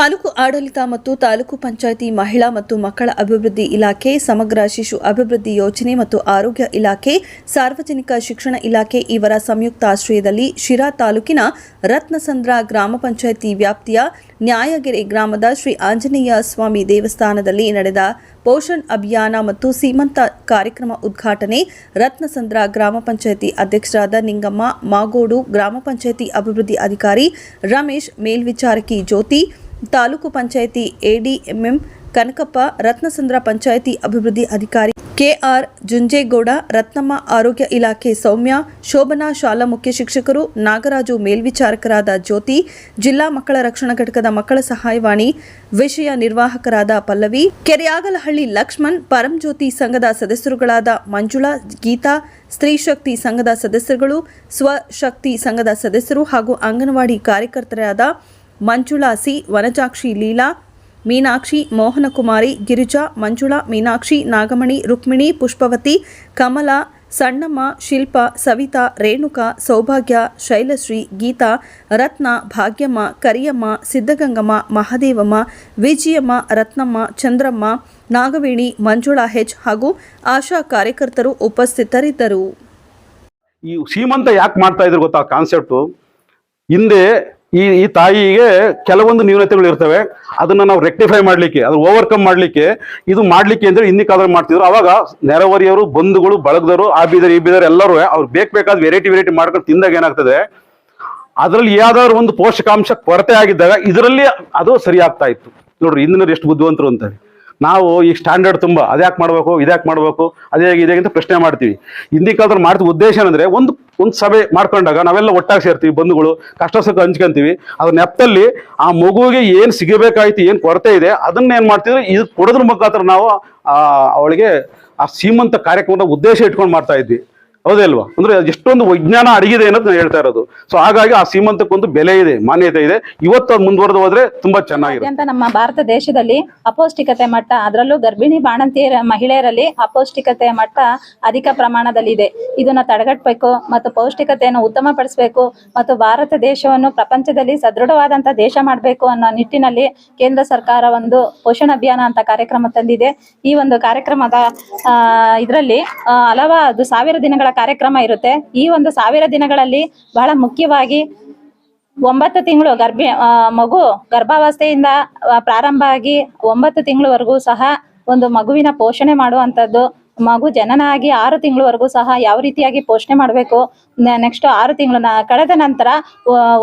ತಾಲೂಕು ಆಡಳಿತ ಮತ್ತು ತಾಲೂಕು ಪಂಚಾಯಿತಿ ಮಹಿಳಾ ಮತ್ತು ಮಕ್ಕಳ ಅಭಿವೃದ್ಧಿ ಇಲಾಖೆ, ಸಮಗ್ರ ಶಿಶು ಅಭಿವೃದ್ಧಿ ಯೋಜನೆ ಮತ್ತು ಆರೋಗ್ಯ ಇಲಾಖೆ, ಸಾರ್ವಜನಿಕ ಶಿಕ್ಷಣ ಇಲಾಖೆ ಇವರ ಸಂಯುಕ್ತ ಆಶ್ರಯದಲ್ಲಿ ಶಿರಾ ತಾಲೂಕಿನ ರತ್ನಸಂದ್ರ ಗ್ರಾಮ ಪಂಚಾಯಿತಿ ವ್ಯಾಪ್ತಿಯ ನ್ಯಾಯಗೆರೆ ಗ್ರಾಮದ ಶ್ರೀ ಆಂಜನೇಯ ಸ್ವಾಮಿ ದೇವಸ್ಥಾನದಲ್ಲಿ ನಡೆದ ಪೋಷಣ್ ಅಭಿಯಾನ ಮತ್ತು ಸೀಮಂತ ಕಾರ್ಯಕ್ರಮ ಉದ್ಘಾಟನೆ ರತ್ನಸಂದ್ರ ಗ್ರಾಮ ಪಂಚಾಯಿತಿ ಅಧ್ಯಕ್ಷರಾದ ನಿಂಗಮ್ಮ ಮಾಗೋಡು ಗ್ರಾಮ ಪಂಚಾಯಿತಿ ಅಭಿವೃದ್ಧಿ ಅಧಿಕಾರಿ ರಮೇಶ್ ಮೇಲ್ವಿಚಾರಕಿ ಜ್ಯೋತಿ ತಾಲೂಕು ಪಂಚಾಯಿತಿ ಎಡಿಎಂಎಂ ಕನಕಪ್ಪ, ರತ್ನಸಂದ್ರ ಪಂಚಾಯಿತಿ ಅಭಿವೃದ್ಧಿ ಅಧಿಕಾರಿ ಕೆಆರ್ ಜುಂಜೇಗೌಡ, ರತ್ನಮ್ಮ ಆರೋಗ್ಯ ಇಲಾಖೆ ಸೌಮ್ಯ, ಶೋಭನಾ ಶಾಲಾ ಮುಖ್ಯ ಶಿಕ್ಷಕರು, ನಾಗರಾಜು ಮೇಲ್ವಿಚಾರಕರಾದ ಜ್ಯೋತಿ, ಜಿಲ್ಲಾ ಮಕ್ಕಳ ರಕ್ಷಣಾ ಘಟಕದ ಮಕ್ಕಳ ಸಹಾಯವಾಣಿ, ವಿಷಯ ನಿರ್ವಾಹಕರಾದ ಪಲ್ಲವಿ, ಕೆರೆಯಾಗಲಹಳ್ಳಿ ಲಕ್ಷ್ಮಣ್, ಪರಂಜ್ಯೋತಿ ಸಂಘದ ಸದಸ್ಯರುಗಳಾದ ಮಂಜುಳಾ, ಗೀತಾ, ಸ್ತ್ರೀ ಶಕ್ತಿ ಸಂಘದ ಸದಸ್ಯರುಗಳು ಸ್ವಶಕ್ತಿ ಸಂಘದ ಸದಸ್ಯರು ಹಾಗೂ ಅಂಗನವಾಡಿ ಕಾರ್ಯಕರ್ತರಾದ ಮಂಜುಳಾ ಸಿ. ವನಜಾಕ್ಷಿ ಲೀಲಾ, ಮೀನಾಕ್ಷಿ ಮೋಹನಕುಮಾರಿ, ಗಿರಿಜಾ ಮಂಜುಳಾ, ಮೀನಾಕ್ಷಿ ನಾಗಮಣಿ, ರುಕ್ಮಿಣಿ, ಪುಷ್ಪವತಿ, ಕಮಲಾ, ಸಣ್ಣಮ್ಮ, ಶಿಲ್ಪ, ಸವಿತಾ, ರೇಣುಕಾ, ಸೌಭಾಗ್ಯ, ಶೈಲಶ್ರೀ, ಗೀತಾ, ರತ್ನ, ಭಾಗ್ಯಮ್ಮ, ಕರಿಯಮ್ಮ, ಸಿದ್ಧಗಂಗಮ್ಮ, ಮಹಾದೇವಮ್ಮ, ವಿಜಯಮ್ಮ, ರತ್ನಮ್ಮ, ಚಂದ್ರಮ್ಮ, ನಾಗವೇಣಿ, ಮಂಜುಳಾ ಹೆಚ್ ಹಾಗೂ ಆಶಾ ಕಾರ್ಯಕರ್ತರು ಉಪಸ್ಥಿತರಿದ್ದರು. ಈ ಸೀಮಂತ ಯಾಕೆ ಮಾಡ್ತಾ ಇದ್ರು ಗೊತ್ತಾ ಕಾನ್ಸೆಪ್ಟು ಹಿಂದೆ ಈ ಈ ತಾಯಿಗೆ ಕೆಲವೊಂದು ನ್ಯೂನತೆಗಳು ಇರ್ತವೆ. ಅದನ್ನ ನಾವು ರೆಕ್ಟಿಫೈ ಮಾಡ್ಲಿಕ್ಕೆ ಅದು ಓವರ್ಕಮ್ ಮಾಡ್ಲಿಕ್ಕೆ, ಇದು ಮಾಡ್ಲಿಕ್ಕೆ ಅಂದ್ರೆ ಹಿಂದಿ ಕಾಲದಲ್ಲಿ ಮಾಡ್ತಿದ್ರು. ಅವಾಗ ನೆರವರಿಯವರು ಬಂಧುಗಳು, ಬಳಗದವರು ಆ ಬೀದರ್ ಈ ಬೀದರ್ ಎಲ್ಲರೂ ಅವ್ರು ಬೇಕು ಬೇಕಾದ ವೆರೈಟಿ ವೆರೈಟಿ ಮಾಡ್ಕೊಂಡು ತಿಂದಾಗ ಏನಾಗ್ತದೆ? ಅದರಲ್ಲಿ ಯಾವ್ದಾದ್ರು ಒಂದು ಪೋಷಕಾಂಶ ಕೊರತೆ ಆಗಿದ್ದಾಗ ಇದರಲ್ಲಿ ಅದು ಸರಿ ಆಗ್ತಾ ಇತ್ತು. ನೋಡ್ರಿ ಇಂದಿನ ಎಷ್ಟು ಬುದ್ಧಿವಂತರು ಅಂತಾರೆ. ನಾವು ಈ ಸ್ಟ್ಯಾಂಡರ್ಡ್ ತುಂಬ, ಅದ್ಯಾಕೆ ಮಾಡಬೇಕು, ಇದ್ಯಾಕೆ ಮಾಡಬೇಕು, ಅದೇ ಇದೇ ಅಂತ ಪ್ರಶ್ನೆ ಮಾಡ್ತೀವಿ. ಹಿಂದಿನ ಕಾಲದಲ್ಲಿ ಮಾಡಿದ ಉದ್ದೇಶ ಏನಂದ್ರೆ, ಒಂದು ಒಂದು ಸಭೆ ಮಾಡ್ಕೊಂಡಾಗ ನಾವೆಲ್ಲ ಒಟ್ಟಾಗಿ ಸೇರ್ತೀವಿ, ಬಂಧುಗಳು ಕಷ್ಟ ಸುಖ ಹಂಚ್ಕೊಂತೀವಿ. ಅದ್ರ ನೆಪದಲ್ಲಿ ಆ ಮಗುವಿಗೆ ಏನು ಸಿಗಬೇಕಾಯ್ತು, ಏನು ಕೊರತೆ ಇದೆ, ಅದನ್ನ ಏನು ಮಾಡ್ತಿದ್ರು, ಇದು ಕೊಡೋದ್ರ ಮುಖಾಂತರ ನಾವು ಅವಳಿಗೆ ಆ ಸೀಮಂತ ಕಾರ್ಯಕ್ರಮದ ಉದ್ದೇಶ ಇಟ್ಕೊಂಡು ಮಾಡ್ತಾ ಇದ್ವಿ. ಹೌದೇ ಅಲ್ವಾ? ಅಂದ್ರೆ ಎಷ್ಟೊಂದು ವಿಜ್ಞಾನ ಅಡಗಿದೆ ಅನ್ನೋದು ನಾನು ಹೇಳ್ತಾ ಇರೋದು. ಸೊ ಹಾಗಾಗಿ ಆ ಸೀಮಂತಕ್ಕೊಂದು ಬೆಲೆ ಇದೆ, ಮಾನ್ಯತೆ ಇದೆ. ಇವತ್ತು ಅದು ಮುಂದುವರೆದು ಹೋದ್ರೆ ತುಂಬಾ ಚೆನ್ನಾಗಿದೆ ಅಂತ ನಮ್ಮ ಭಾರತ ದೇಶದಲ್ಲಿ ಅಪೌಷ್ಟಿಕತೆ ಮಟ್ಟ, ಅದರಲ್ಲೂ ಗರ್ಭಿಣಿ ಬಾಣಂತಿಯರ ಮಹಿಳೆಯರಲ್ಲಿ ಅಪೌಷ್ಟಿಕತೆ ಮಟ್ಟ ಅಧಿಕ ಪ್ರಮಾಣದಲ್ಲಿ ಇದೆ ಇದನ್ನ ತಡೆಗಟ್ಟಬೇಕು ಮತ್ತು ಪೌಷ್ಟಿಕತೆಯನ್ನು ಉತ್ತಮ ಪಡಿಸಬೇಕು ಮತ್ತು ಭಾರತ ದೇಶವನ್ನು ಪ್ರಪಂಚದಲ್ಲಿ ಸದೃಢವಾದಂತ ದೇಶ ಮಾಡಬೇಕು ಅನ್ನೋ ನಿಟ್ಟಿನಲ್ಲಿ ಕೇಂದ್ರ ಸರ್ಕಾರ ಒಂದು ಪೋಷಣ ಅಭಿಯಾನ ಅಂತ ಕಾರ್ಯಕ್ರಮ ತಂದಿದೆ. ಈ ಒಂದು ಕಾರ್ಯಕ್ರಮದ ಇದರಲ್ಲಿ ಹಲವಾರು ಸಾವಿರ ದಿನಗಳ ಕಾರ್ಯಕ್ರಮ ಇರುತ್ತೆ. ಈ ಒಂದು ಸಾವಿರ ದಿನಗಳಲ್ಲಿ ಬಹಳ ಮುಖ್ಯವಾಗಿ ಒಂಬತ್ತು ತಿಂಗಳು ಗರ್ಭಿ ಮಗು ಗರ್ಭಾವಸ್ಥೆಯಿಂದ ಪ್ರಾರಂಭ ಆಗಿ ಒಂಬತ್ತು ತಿಂಗಳವರೆಗೂ ಸಹ ಒಂದು ಮಗುವಿನ ಪೋಷಣೆ ಮಾಡುವಂಥದ್ದು ಮಗು ಜನನಾಗಿ ಆರು ತಿಂಗಳವರೆಗೂ ಸಹ ಯಾವ ರೀತಿಯಾಗಿ ಪೋಷಣೆ ಮಾಡಬೇಕು? ನೆಕ್ಸ್ಟ್ ಆರು ತಿಂಗಳನ್ನ, ಕಳೆದ ನಂತರ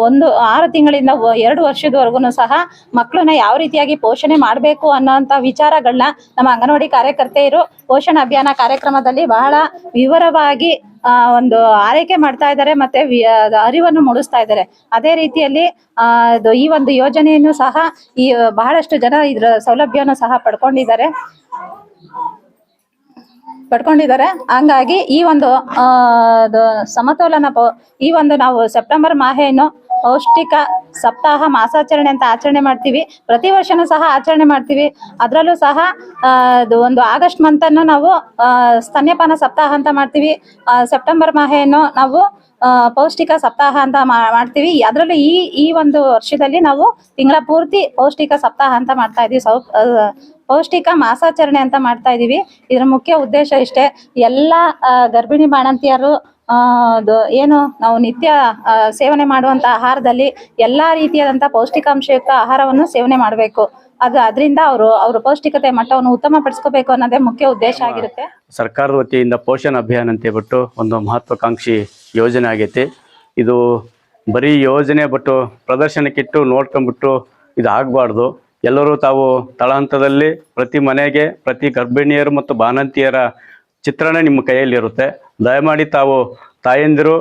ಒಂದು, ಆರು ತಿಂಗಳಿಂದ ಎರಡು ವರ್ಷದವರೆಗೂ ಸಹ ಮಕ್ಕಳನ್ನ ಯಾವ ರೀತಿಯಾಗಿ ಪೋಷಣೆ ಮಾಡಬೇಕು ಅನ್ನೋಂಥ ವಿಚಾರಗಳನ್ನ ನಮ್ಮ ಅಂಗನವಾಡಿ ಕಾರ್ಯಕರ್ತೆಯರು ಪೋಷಣ ಅಭಿಯಾನ ಕಾರ್ಯಕ್ರಮದಲ್ಲಿ ಬಹಳ ವಿವರವಾಗಿ ಒಂದು ಆರೈಕೆ ಮಾಡ್ತಾ ಇದ್ದಾರೆ ಮತ್ತೆ ಅರಿವನ್ನು ಮೂಡಿಸ್ತಾ ಇದ್ದಾರೆ. ಅದೇ ರೀತಿಯಲ್ಲಿ ಈ ಒಂದು ಯೋಜನೆಯನ್ನು ಸಹ ಈ, ಬಹಳಷ್ಟು ಜನ ಇದರ ಸೌಲಭ್ಯವನ್ನು ಸಹ ಪಡ್ಕೊಂಡಿದ್ದಾರೆ. ಪಡ್ಕೊಂಡಿದ್ದಾರೆ. ಹಂಗಾಗಿ ಈ ಒಂದು ಸಮತೋಲನ ಈ ಒಂದು ನಾವು ಸೆಪ್ಟೆಂಬರ್ ಮಾಹೆಯನ್ನು ಪೌಷ್ಟಿಕ ಸಪ್ತಾಹ ಮಾಸಾಚರಣೆ ಅಂತ ಆಚರಣೆ ಮಾಡ್ತೀವಿ. ಪ್ರತಿ ವರ್ಷನೂ ಸಹ ಆಚರಣೆ ಮಾಡ್ತೀವಿ. ಅದರಲ್ಲೂ ಸಹ ಒಂದು ಆಗಸ್ಟ್ ಮಂತ್ ಅನ್ನು ನಾವು ಸ್ತನ್ಯಪಾನ ಸಪ್ತಾಹ ಅಂತ ಮಾಡ್ತೀವಿ. ಸೆಪ್ಟೆಂಬರ್ ಮಾಹೆಯನ್ನು ನಾವು ಪೌಷ್ಟಿಕ ಸಪ್ತಾಹ ಅಂತ ಮಾಡ್ತೀವಿ. ಅದರಲ್ಲೂ ಈ ಈ ಒಂದು ವರ್ಷದಲ್ಲಿ ನಾವು ತಿಂಗಳ ಪೂರ್ತಿ ಪೌಷ್ಟಿಕ ಸಪ್ತಾಹ ಅಂತ ಮಾಡ್ತಾ ಇದೀವಿ. ಸೌ ಪೌಷ್ಟಿಕ ಮಾಸಾಚರಣೆ ಅಂತ ಮಾಡ್ತಾ ಇದೀವಿ. ಇದರ ಮುಖ್ಯ ಉದ್ದೇಶ ಇಷ್ಟೇ ಎಲ್ಲ ಗರ್ಭಿಣಿ ಬಾಣಂತಿಯರು ಏನು ನಾವು ನಿತ್ಯ ಸೇವನೆ ಮಾಡುವಂತ ಆಹಾರದಲ್ಲಿ ಎಲ್ಲಾ ರೀತಿಯಾದಂತ ಪೌಷ್ಟಿಕಾಂಶಯುಕ್ತ ಆಹಾರವನ್ನು ಸೇವನೆ ಮಾಡಬೇಕು. ಅದು ಅದರಿಂದ ಅವರು ಅವ್ರ ಪೌಷ್ಟಿಕತೆ ಮಟ್ಟವನ್ನು ಉತ್ತಮ ಪಡಿಸ್ಕೋಬೇಕು ಅನ್ನೋದೇ ಮುಖ್ಯ ಉದ್ದೇಶ ಆಗಿರುತ್ತೆ. ಸರ್ಕಾರದ ವತಿಯಿಂದ ಪೋಷಣ ಅಭಿಯಾನ ಅಂತ ಹೇಳ್ಬಿಟ್ಟು ಒಂದು ಮಹತ್ವಾಕಾಂಕ್ಷಿ ಯೋಜನೆ ಆಗೈತಿ. ಇದು ಬರೀ ಯೋಜನೆ ಬಿಟ್ಟು ಪ್ರದರ್ಶನಕ್ಕಿಟ್ಟು ನೋಡ್ಕೊಂಡ್ಬಿಟ್ಟು ಇದು ಆಗಬಾರ್ದು ಎಲ್ಲರೂ ತಾವು ತಳಹಂತದಲ್ಲಿ ಪ್ರತಿ ಮನೆಗೆ, ಪ್ರತಿ ಗರ್ಭಿಣಿಯರು ಮತ್ತು ಬಾಣಂತಿಯರ ಚಿತ್ರಣ ನಿಮ್ಮ ಕೈಯಲ್ಲಿರುತ್ತೆ. ದಯಮಾಡಿ ತಾವು ತಾಯಂದಿರು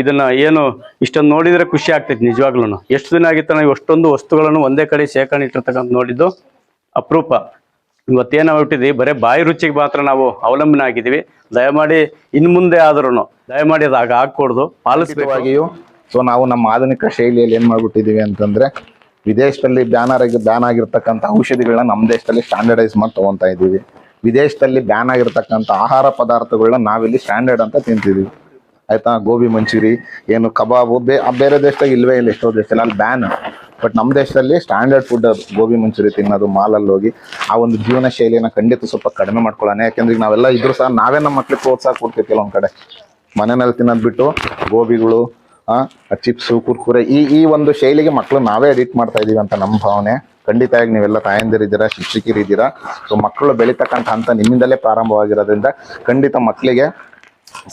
ಇದನ್ನು ಏನು ಇಷ್ಟೊಂದು ನೋಡಿದ್ರೆ ಖುಷಿ ಆಗ್ತೈತೆ ನಿಜವಾಗ್ಲೂ ಎಷ್ಟು ದಿನ ಆಗಿತ್ತು ನಾವು ಅಷ್ಟೊಂದು ವಸ್ತುಗಳನ್ನು ಒಂದೇ ಕಡೆ ಶೇಖರಣೆ ಇಟ್ಟಿರ್ತಕ್ಕಂಥ ನೋಡಿದ್ದು ಅಪರೂಪ. ಇವತ್ತೇನಾಗ್ಬಿಟ್ಟಿದೆ ಬರೀ ಬಾಯಿ ರುಚಿಗೆ ಮಾತ್ರ ನಾವು ಅವಲಂಬನೆ ಆಗಿದ್ದೀವಿ. ದಯಮಾಡಿ ಇನ್ನು ಮುಂದೆ ಆದ್ರೂ ದಯಮಾಡಿ ಅದು ಆಗ ಆಗ್ಕೊಡ್ದು ಪಾಲಿಸಬೇಕಾಗಿಯೂ ಸೊ ನಾವು ನಮ್ಮ ಆಧುನಿಕ ಶೈಲಿಯಲ್ಲಿ ಏನು ಮಾಡ್ಬಿಟ್ಟಿದೀವಿ ಅಂತಂದ್ರೆ ವಿದೇಶದಲ್ಲಿ ಬ್ಯಾನ್ ಆಗಿ ಬ್ಯಾನ್ ಆಗಿರ್ತಕ್ಕಂಥ ಔಷಧಿಗಳನ್ನ ನಮ್ಮ ದೇಶದಲ್ಲಿ ಸ್ಟ್ಯಾಂಡರ್ಡೈಸ್ ಮಾಡಿ ತೊಗೊತಾ ಇದ್ದೀವಿ. ವಿದೇಶದಲ್ಲಿ ಬ್ಯಾನ್ ಆಗಿರ್ತಕ್ಕಂಥ ಆಹಾರ ಪದಾರ್ಥಗಳನ್ನ ನಾವಿಲ್ಲಿ ಸ್ಟ್ಯಾಂಡರ್ಡ್ ಅಂತ ತಿಂತಿದೀವಿ ಆಯ್ತಾ? ಗೋಬಿ ಮಂಚೂರಿ, ಏನು ಕಬಾಬು, ಬೇ ಬೇರೆ ದೇಶದಾಗ ಇಲ್ವೇ ಇಲ್ಲ ಎಷ್ಟೋ ದೇಶದಲ್ಲಿ, ಅಲ್ಲಿ ಬ್ಯಾನ್. ಬಟ್ ನಮ್ಮ ದೇಶದಲ್ಲಿ ಸ್ಟ್ಯಾಂಡರ್ಡ್ ಫುಡ್ ಗೋಬಿ ಮಂಚೂರಿ ತಿನ್ನೋದು, ಮಾಲಲ್ಲಿ ಹೋಗಿ ಆ ಒಂದು ಜೀವನ ಶೈಲಿನ ಖಂಡಿತ ಸ್ವಲ್ಪ ಕಡಿಮೆ ಮಾಡ್ಕೊಳ್ಳೋಣ. ಯಾಕೆಂದ್ರೆ ಈಗ ನಾವೆಲ್ಲ ಇದ್ರೂ ಸಹ ನಾವೇ ನಮ್ಮ ಮಕ್ಳಿಗೆ ಪ್ರೋತ್ಸಾಹ ಕೊಡ್ತೀವಿ ಕೆಲವೊಂದು ಕಡೆ. ಮನೆಯಲ್ಲಿ ತಿನ್ನೋದು ಬಿಟ್ಟು ಗೋಬಿಗಳು ಚಿಪ್ಸು ಕುರ್ಕುರೆ ಈ ಈ ಒಂದು ಶೈಲಿಗೆ ಮಕ್ಕಳು ನಾವೇ ಎಡಿಟ್ ಮಾಡ್ತಾ ಇದೀವಿ ಅಂತ ನಮ್ಮ ಭಾವನೆ. ಖಂಡಿತವಾಗಿ ನೀವೆಲ್ಲ ತಾಯಂದಿರಿದ್ದೀರಾ ಶಿಕ್ಷಕಿರಿದ್ದೀರಾ ಸೊ ಮಕ್ಕಳು ಬೆಳೀತಕ್ಕಂಥ ಹಂತ ನಿಮ್ಮಿಂದಲೇ ಪ್ರಾರಂಭವಾಗಿರೋದ್ರಿಂದ ಖಂಡಿತ ಮಕ್ಕಳಿಗೆ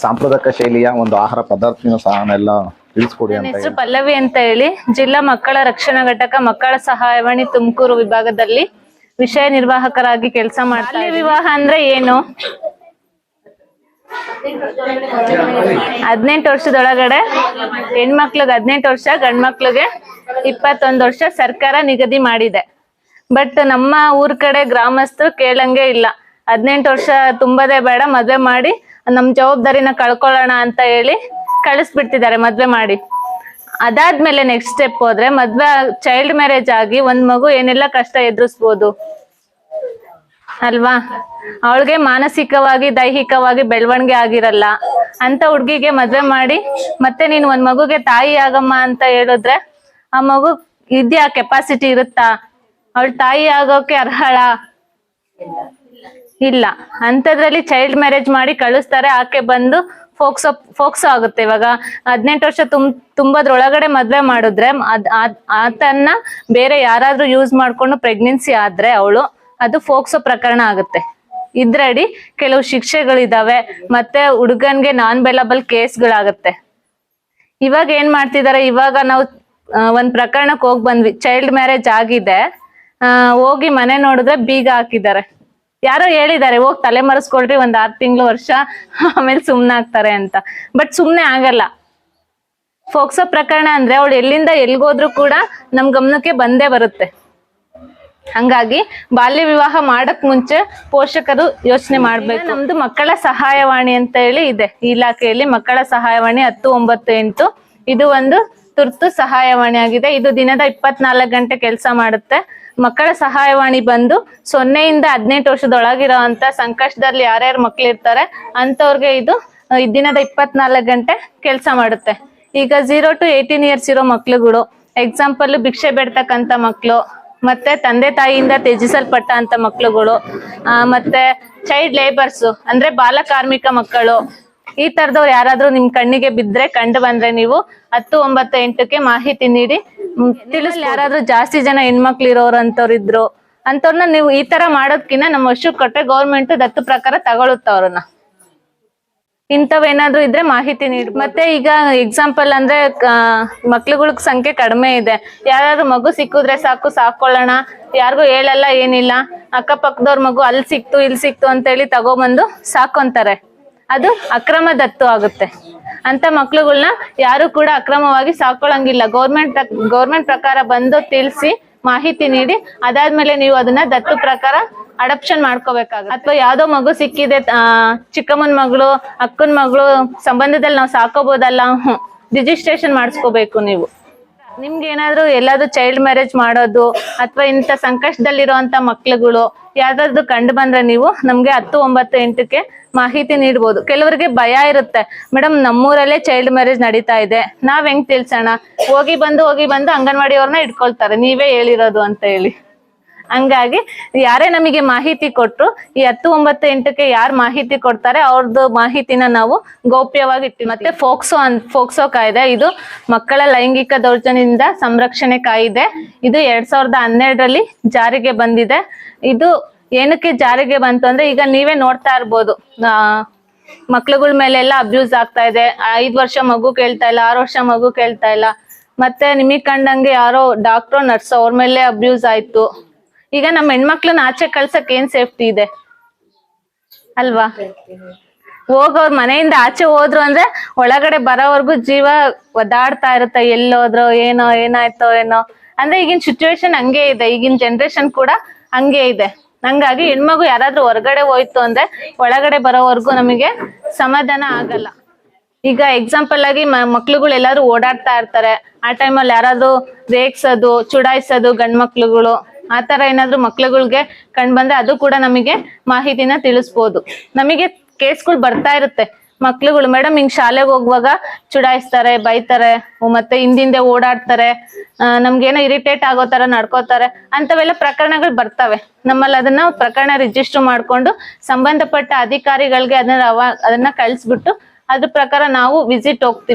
ಸಾಂಪ್ರದಾಯಿಕ ಶೈಲಿಯ ಒಂದು ಆಹಾರ ಪದಾರ್ಥನ ಸಹ ಎಲ್ಲ ತಿಳಿಸ್ಕೊಡಿ ಅಂತ ಹೆಸರು ಪಲ್ಲವಿ ಅಂತ ಹೇಳಿ. ಜಿಲ್ಲಾ ಮಕ್ಕಳ ರಕ್ಷಣಾ ಘಟಕ ಮಕ್ಕಳ ಸಹಾಯವಾಣಿ ತುಮಕೂರು ವಿಭಾಗದಲ್ಲಿ ವಿಷಯ ನಿರ್ವಾಹಕರಾಗಿ ಕೆಲಸ ಮಾಡ್ತಾರೆ ವಿವಾಹ ಅಂದ್ರೆ ಏನು? ಹದಿನೆಂಟು ವರ್ಷದೊಳಗಡೆ ಹೆಣ್ಮಕ್ಳಿಗೆ ಹದಿನೆಂಟು ವರ್ಷ ಗಂಡ್ ಮಕ್ಳಿಗೆ ಇಪ್ಪತ್ತೊಂದು ವರ್ಷ ಸರ್ಕಾರ ನಿಗದಿ ಮಾಡಿದೆ. ಬಟ್ ನಮ್ಮ ಊರ್ ಕಡೆ ಗ್ರಾಮಸ್ಥರು ಕೇಳಂಗೆ ಇಲ್ಲ. ಹದಿನೆಂಟು ವರ್ಷ ತುಂಬದೇ ಬೇಡ, ಮದ್ವೆ ಮಾಡಿ ನಮ್ ಜವಾಬ್ದಾರಿನ ಕಳ್ಕೊಳ್ಳೋಣ ಅಂತ ಹೇಳಿ ಕಳಿಸ್ಬಿಡ್ತಿದ್ದಾರೆ ಮದ್ವೆ ಮಾಡಿ. ಅದಾದ್ಮೇಲೆ ನೆಕ್ಸ್ಟ್ ಸ್ಟೆಪ್ ಹೋದ್ರೆ ಮದ್ವೆ ಚೈಲ್ಡ್ ಮ್ಯಾರೇಜ್ ಆಗಿ ಒಂದ್ ಮಗು ಏನೆಲ್ಲ ಕಷ್ಟ ಎದುರಿಸ್ಬೋದು? ಅಲ್ವಾ? ಅವಳಿಗೆ ಮಾನಸಿಕವಾಗಿ, ದೈಹಿಕವಾಗಿ ಬೆಳವಣಿಗೆ ಆಗಿರಲ್ಲ. ಅಂತ ಹುಡ್ಗಿಗೆ ಮದ್ವೆ ಮಾಡಿ, ಮತ್ತೆ ನೀನ್ ಒಂದ್ ಮಗುಗೆ ತಾಯಿ ಆಗಮ್ಮ ಅಂತ ಹೇಳಿದ್ರೆ, ಆ ಮಗು ಇದ್ಯಾ ಕೆಪಾಸಿಟಿ ಇರುತ್ತಾ? ಅವಳ ತಾಯಿ ಆಗೋಕೆ ಅರ್ಹಳ? ಇಲ್ಲ. ಅಂತದ್ರಲ್ಲಿ ಚೈಲ್ಡ್ ಮ್ಯಾರೇಜ್ ಮಾಡಿ ಕಳಿಸ್ತಾರೆ, ಆಕೆ ಬಂದು ಫೋಕ್ಸೋ ಫೋಕ್ಸೋ ಆಗುತ್ತೆ ಇವಾಗ. ಹದಿನೆಂಟು ವರ್ಷ ತುಂಬ ತುಂಬದ್ರೊಳಗಡೆ ಮದ್ವೆ ಮಾಡಿದ್ರೆ, ಅದ್ ಆತನ್ನ ಬೇರೆ ಯಾರಾದ್ರೂ ಯೂಸ್ ಮಾಡ್ಕೊಂಡು ಪ್ರೆಗ್ನೆನ್ಸಿ ಆದ್ರೆ ಅವಳು ಅದು ಫೋಕ್ಸೋ ಪ್ರಕರಣ ಆಗುತ್ತೆ. ಇದ್ರಡಿ ಕೆಲವು ಶಿಕ್ಷೆಗಳಿದಾವೆ, ಮತ್ತೆ ಹುಡುಗನ್ಗೆ ನಾನ್ ಬೆಲಬಲ್ ಕೇಸ್ಗಳಾಗತ್ತೆ. ಇವಾಗ ಏನ್ ಮಾಡ್ತಿದಾರೆ, ಇವಾಗ ನಾವು ಒಂದ್ ಪ್ರಕರಣಕ್ಕೆ ಹೋಗ್ ಬಂದ್ವಿ. ಚೈಲ್ಡ್ ಮ್ಯಾರೇಜ್ ಆಗಿದೆ. ಹೋಗಿ ಮನೆ ನೋಡಿದ್ರೆ ಬೀಗ ಹಾಕಿದ್ದಾರೆ. ಯಾರೋ ಹೇಳಿದ್ದಾರೆ, ಹೋಗ್ ತಲೆ ಮರೆಸ್ಕೊಳ್ರಿ, ಒಂದ್ ಆರ್ ತಿಂಗಳು ವರ್ಷ, ಆಮೇಲೆ ಸುಮ್ನೆ ಆಗ್ತಾರೆ ಅಂತ. ಬಟ್ ಸುಮ್ನೆ ಆಗಲ್ಲ. ಫೋಕ್ಸೋ ಪ್ರಕರಣ ಅಂದ್ರೆ ಅವಳು ಎಲ್ಲಿಂದ ಎಲ್ಗೋದ್ರು ಕೂಡ ನಮ್ ಗಮನಕ್ಕೆ ಬಂದೇ ಬರುತ್ತೆ. ಹಂಗಾಗಿ ಬಾಲ್ಯ ವಿವಾಹ ಮಾಡಕ್ ಮುಂಚೆ ಪೋಷಕರು ಯೋಚನೆ ಮಾಡ್ಬೇಕು. ನಮ್ದು ಮಕ್ಕಳ ಸಹಾಯವಾಣಿ ಅಂತ ಹೇಳಿ ಇದೆ. ಈ ಇಲಾಖೆಯಲ್ಲಿ ಮಕ್ಕಳ ಸಹಾಯವಾಣಿ ಹತ್ತು ಒಂಬತ್ತು ಎಂಟು. ಇದು ಒಂದು ತುರ್ತು ಸಹಾಯವಾಣಿ ಆಗಿದೆ. ಇದು ದಿನದ ಇಪ್ಪತ್ನಾಲ್ಕು ಗಂಟೆ ಕೆಲಸ ಮಾಡುತ್ತೆ. ಮಕ್ಕಳ ಸಹಾಯವಾಣಿ ಬಂದು ಸೊನ್ನೆಯಿಂದ ಹದಿನೆಂಟು ವರ್ಷದೊಳಗಿರೋ ಅಂತ ಸಂಕಷ್ಟದಲ್ಲಿ ಯಾರ್ಯಾರು ಮಕ್ಳು ಇರ್ತಾರೆ ಅಂತವ್ರಿಗೆ ಇದು ದಿನದ ಇಪ್ಪತ್ನಾಲ್ಕು ಗಂಟೆ ಕೆಲಸ ಮಾಡುತ್ತೆ. ಈಗ ಝೀರೋ ಟು ಏಯ್ಟೀನ್ ಇಯರ್ಸ್ ಇರೋ ಮಕ್ಳುಗಳು ಎಕ್ಸಾಂಪಲ್ ಭಿಕ್ಷೆ ಬೇಡ್ತಕ್ಕಂಥ ಮಕ್ಳು ಮತ್ತೆ ತಂದೆ ತಾಯಿಯಿಂದ ತ್ಯಜಿಸಲ್ಪಟ್ಟ ಅಂತ ಮಕ್ಕಳುಗಳು ಮತ್ತೆ ಚೈಲ್ಡ್ ಲೇಬರ್ಸ್ ಅಂದ್ರೆ ಬಾಲ ಕಾರ್ಮಿಕ ಮಕ್ಕಳು, ಈ ತರದವ್ರು ಯಾರಾದ್ರೂ ನಿಮ್ ಕಣ್ಣಿಗೆ ಬಿದ್ರೆ ಕಂಡು ಬಂದ್ರೆ ನೀವು ಹತ್ತು ಒಂಬತ್ತು ಎಂಟಕ್ಕೆ ಮಾಹಿತಿ ನೀಡಿ ತಿಳಿಸ್ ಯಾರಾದ್ರೂ ಜಾಸ್ತಿ ಜನ ಹೆಣ್ಮಕ್ಳು ಇರೋರು ಅಂತವ್ರು ಇದ್ರು ಅಂತವ್ರನ್ನ ನೀವು ಈ ತರ ಮಾಡೋದ್ಕಿಂತ ನಮ್ಮ ವರ್ಷಕ್ಕೆ ಕೊಟ್ಟೆ ಗೌರ್ಮೆಂಟ್ ದತ್ತು ಪ್ರಕಾರ ತಗೊಳುತ್ತ ಅವ್ರನ್ನ. ಇಂಥವೇನಾದ್ರೂ ಇದ್ರೆ ಮಾಹಿತಿ ನೀಡಿ ಮತ್ತೆ ಈಗ ಎಕ್ಸಾಂಪಲ್ ಅಂದ್ರೆ ಮಕ್ಳುಗಳ ಸಂಖ್ಯೆ ಕಡಿಮೆ ಇದೆ. ಯಾರಾದ್ರೂ ಮಗು ಸಿಕ್ಕಿದ್ರೆ ಸಾಕು ಸಾಕೊಳ್ಳೋಣ ಯಾರಿಗೂ ಹೇಳಲ್ಲ, ಏನಿಲ್ಲ. ಅಕ್ಕಪಕ್ಕದವ್ರ ಮಗು ಅಲ್ಲಿ ಸಿಕ್ತು ಇಲ್ಲಿ ಸಿಕ್ತು ಅಂತ ಹೇಳಿ ತಗೊಬಂದು ಸಾಕೊಂತಾರೆ. ಅದು ಅಕ್ರಮ ದತ್ತು ಆಗುತ್ತೆ. ಅಂತ ಮಕ್ಳುಗಳನ್ನ ಯಾರು ಕೂಡ ಅಕ್ರಮವಾಗಿ ಸಾಕೊಳ್ಳಂಗಿಲ್ಲ ಗೌರ್ಮೆಂಟ್ ಗೌರ್ಮೆಂಟ್ ಪ್ರಕಾರ ಬಂದು ತಿಳಿಸಿ ಮಾಹಿತಿ ನೀಡಿ, ಅದಾದ್ಮೇಲೆ ನೀವು ಅದನ್ನ ದತ್ತು ಪ್ರಕಾರ ಅಡಪ್ಷನ್ ಮಾಡ್ಕೋಬೇಕಾಗುತ್ತೆ. ಅಥವಾ ಯಾವ್ದೋ ಮಗು ಸಿಕ್ಕಿದೆ ಚಿಕ್ಕಮ್ಮನ್ ಮಗಳು, ಅಕ್ಕನ ಮಗಳು, ಸಂಬಂಧದಲ್ಲಿ ನಾವು ಸಾಕೋಬೋದಲ್ಲ ರಿಜಿಸ್ಟ್ರೇಷನ್ ಮಾಡಿಸ್ಕೋಬೇಕು ನೀವು. ನಿಮ್ಗೆ ಏನಾದ್ರು ಎಲ್ಲಾದ್ರೂ ಚೈಲ್ಡ್ ಮ್ಯಾರೇಜ್ ಮಾಡೋದು ಅಥವಾ ಇಂಥ ಸಂಕಷ್ಟದಲ್ಲಿರುವಂತ ಮಕ್ಳುಗಳು ಯಾವ್ದಾದ್ರು ಕಂಡು ಬಂದ್ರೆ ನೀವು ನಮ್ಗೆ ಹತ್ತು ಒಂಬತ್ತು ಎಂಟಕ್ಕೆ ಮಾಹಿತಿ ನೀಡ್ಬೋದು. ಕೆಲವರಿಗೆ ಭಯ ಇರುತ್ತೆ. ಮೇಡಮ್ ನಮ್ಮೂರಲ್ಲೇ ಚೈಲ್ಡ್ ಮ್ಯಾರೇಜ್ ನಡೀತಾ ಇದೆ. ನಾವ್ ಹೆಂಗ್ ತಿಳ್ಸೋಣ? ಹೋಗಿ ಬಂದು ಹೋಗಿ ಬಂದು ಅಂಗನವಾಡಿಯವ್ರನ್ನ ಇಟ್ಕೊಳ್ತಾರೆ ನೀವೇ ಹೇಳಿರೋದು ಅಂತ ಹೇಳಿ. ಹಂಗಾಗಿ ಯಾರೇ ನಮಗೆ ಮಾಹಿತಿ ಕೊಟ್ರು ಈ ಹತ್ತು ಒಂಬತ್ತು ಎಂಟಕ್ಕೆ ಯಾರು ಮಾಹಿತಿ ಕೊಡ್ತಾರೆ ಅವ್ರದ್ದು ಮಾಹಿತಿನ ನಾವು ಗೌಪ್ಯವಾಗಿ ಇಟ್ಟಿವಿ. ಮತ್ತೆ ಫೋಕ್ಸೋ ಅನ್, ಫೋಕ್ಸೋ ಕಾಯ್ದೆ, ಇದು ಮಕ್ಕಳ ಲೈಂಗಿಕ ದೌರ್ಜನ್ಯದಿಂದ ಸಂರಕ್ಷಣೆ ಕಾಯಿದೆ, ಇದು ಎರಡ್ ಸಾವಿರದ ಹನ್ನೆರಡರಲ್ಲಿ ಜಾರಿಗೆ ಬಂದಿದೆ. ಇದು ಏನಕ್ಕೆ ಜಾರಿಗೆ ಬಂತು ಅಂದ್ರೆ ಈಗ ನೀವೇ ನೋಡ್ತಾ ಇರ್ಬೋದು. ಮಕ್ಳುಗಳ ಮೇಲೆಲ್ಲ ಅಬ್ಯೂಸ್ ಆಗ್ತಾ ಇದೆ. ಐದ್ ವರ್ಷ ಮಗು ಕೇಳ್ತಾ ಇಲ್ಲ, ಆರು ವರ್ಷ ಮಗು ಕೇಳ್ತಾ ಇಲ್ಲ. ಮತ್ತೆ ನಿಮಗ್ ಕಂಡಂಗೆ ಯಾರೋ ಡಾಕ್ಟ್ರೋ ನರ್ಸ್ ಅವ್ರ ಮೇಲೆ ಅಬ್ಯೂಸ್ ಆಯ್ತು. ಈಗ ನಮ್ಮ ಹೆಣ್ಮಕ್ಳನ್ನ ಆಚೆ ಕಳ್ಸಕ್ ಏನ್ ಸೇಫ್ಟಿ ಇದೆ? ಅಲ್ವಾ? ಹೋಗೋರ್ ಮನೆಯಿಂದ ಆಚೆ ಹೋದ್ರು ಅಂದ್ರೆ ಒಳಗಡೆ ಬರೋವರೆಗೂ ಜೀವ ಒದಾಡ್ತಾ ಇರುತ್ತೆ. ಎಲ್ಲೋದ್ರು, ಏನೋ, ಏನಾಯ್ತೋ, ಏನೋ. ಅಂದ್ರೆ ಈಗಿನ ಸಿಚುವೇಶನ್ ಹಂಗೆ ಇದೆ. ಈಗಿನ ಜನರೇಷನ್ ಕೂಡ ಹಂಗೆ ಇದೆ. ಹಂಗಾಗಿ ಹೆಣ್ಮಗು ಯಾರಾದ್ರೂ ಹೊರಗಡೆ ಹೋಯ್ತು ಅಂದ್ರೆ ಒಳಗಡೆ ಬರೋವರೆಗೂ ನಮಗೆ ಸಮಾಧಾನ ಆಗಲ್ಲ. ಈಗ ಎಕ್ಸಾಂಪಲ್ ಆಗಿ ಮಕ್ಳುಗಳು ಎಲ್ಲಾದ್ರೂ ಓಡಾಡ್ತಾ ಇರ್ತಾರೆ. ಆ ಟೈಮಲ್ಲಿ ಯಾರಾದ್ರೂ ರೇಗ್ಸೋದು, ಚುಡಾಯಿಸೋದು ಗಂಡ್ ಮಕ್ಳುಗಳು ಆ ತರ ಏನಾದ್ರು ಮಕ್ಳುಗಳಿಗೆ ಕಂಡ್ ಬಂದ್ರೆ ಅದು ಕೂಡ ನಮಗೆ ಮಾಹಿತಿನ ತಿಳಿಸ್ಬೋದು. ನಮಗೆ ಕೇಸ್ಗಳು ಬರ್ತಾ ಇರುತ್ತೆ. ಮಕ್ಳುಗಳು, ಮೇಡಮ್ ಹಿಂಗ್ ಶಾಲೆಗೆ ಹೋಗುವಾಗ ಚುಡಾಯಿಸ್ತಾರೆ, ಬೈತಾರೆ, ಮತ್ತೆ ಹಿಂದಿಂದೆ ಓಡಾಡ್ತಾರೆ ನಮ್ಗೇನೋ ಇರಿಟೇಟ್ ಆಗೋ ತರ ನಡ್ಕೋತಾರೆ ಅಂತವೆಲ್ಲ ಪ್ರಕರಣಗಳು ಬರ್ತವೆ. ನಮ್ಮಲ್ಲಿ ಅದನ್ನ ಪ್ರಕರಣ ರಿಜಿಸ್ಟರ್ ಮಾಡ್ಕೊಂಡು ಸಂಬಂಧಪಟ್ಟ ಅಧಿಕಾರಿಗಳಿಗೆ ಅದನ್ನ ಅದನ್ನ ಕಳಿಸ್ಬಿಟ್ಟು ಅದ್ರ ಪ್ರಕಾರ ನಾವು ವಿಸಿಟ್ ಹೋಗ್ತೀವಿ.